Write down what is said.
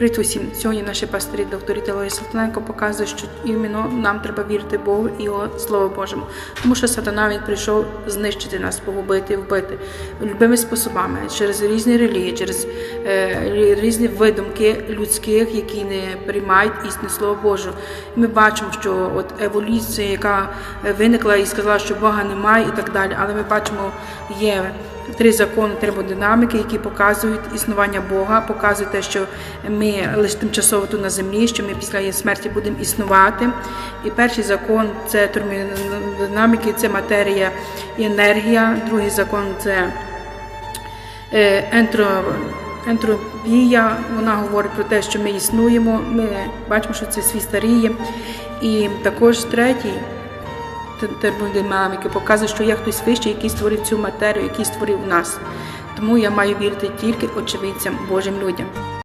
Привіт усім! Сьогодні наші пастирі, докторі Телої Салтаненко показує, що іменно нам треба вірити Богу і Його Слово Божому. Тому що сатана він прийшов знищити нас, погубити, вбити любими способами, через різні релігії, через е, різні видумки людських, які не приймають істинне Слово Боже. І ми бачимо, що от еволюція, яка виникла і сказала, що Бога немає і так далі. Але ми бачимо, є три закони термодинаміки, які показують існування Бога, показують те, що ми лише тимчасово тут на землі, що ми після її смерті будемо існувати. І перший закон це термодинаміки, це матерія і енергія. Другий закон це е, ентро, ентропія. Вона говорить про те, що ми існуємо. Ми бачимо, що це світ старіє. І також третій термодинаміки показує, що є хтось вищий, який створив цю матерію, який створив нас. Тому я маю вірити тільки очевидцям Божим людям.